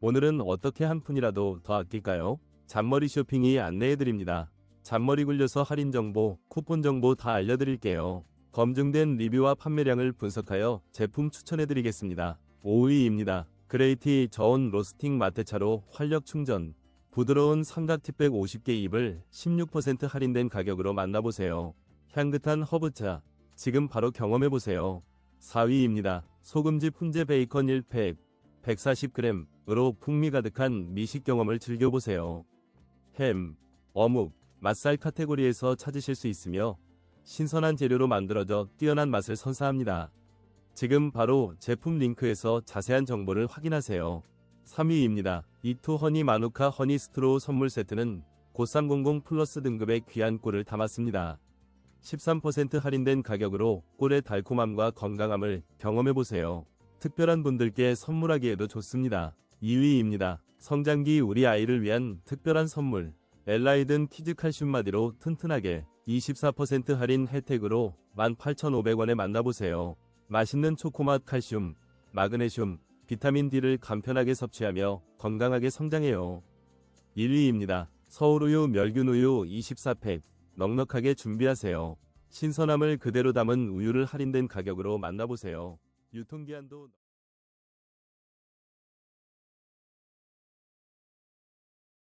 오늘은 어떻게 한 푼이라도 더 아낄까요? 잔머리 쇼핑이 안내해드립니다. 잔머리 굴려서 할인 정보, 쿠폰 정보 다 알려드릴게요. 검증된 리뷰와 판매량을 분석하여 제품 추천해드리겠습니다. 5위입니다. 그레이티 저온 로스팅 마테차로 활력 충전. 부드러운 삼각 티백 50개 잎을 16% 할인된 가격으로 만나보세요. 향긋한 허브차. 지금 바로 경험해보세요. 4위입니다. 소금지 훈제 베이컨 1팩 140g으로 풍미 가득한 미식 경험을 즐겨보세요. 햄, 어묵, 맛살 카테고리에서 찾으실 수 있으며 신선한 재료로 만들어져 뛰어난 맛을 선사합니다. 지금 바로 제품 링크에서 자세한 정보를 확인하세요. 3위입니다. 이투 허니 마누카 허니 스트로우 선물 세트는 고300 플러스 등급의 귀한 꿀을 담았습니다. 13% 할인된 가격으로 꿀의 달콤함과 건강함을 경험해보세요. 특별한 분들께 선물하기에도 좋습니다. 2위입니다. 성장기 우리 아이를 위한 특별한 선물. 엘라이든 키즈 칼슘 마디로 튼튼하게 24% 할인 혜택으로 18,500원에 만나보세요. 맛있는 초코맛 칼슘, 마그네슘, 비타민 D를 간편하게 섭취하며 건강하게 성장해요. 1위입니다. 서울우유 멸균우유 24팩 넉넉하게 준비하세요. 신선함을 그대로 담은 우유를 할인된 가격으로 만나보세요. 유통기한도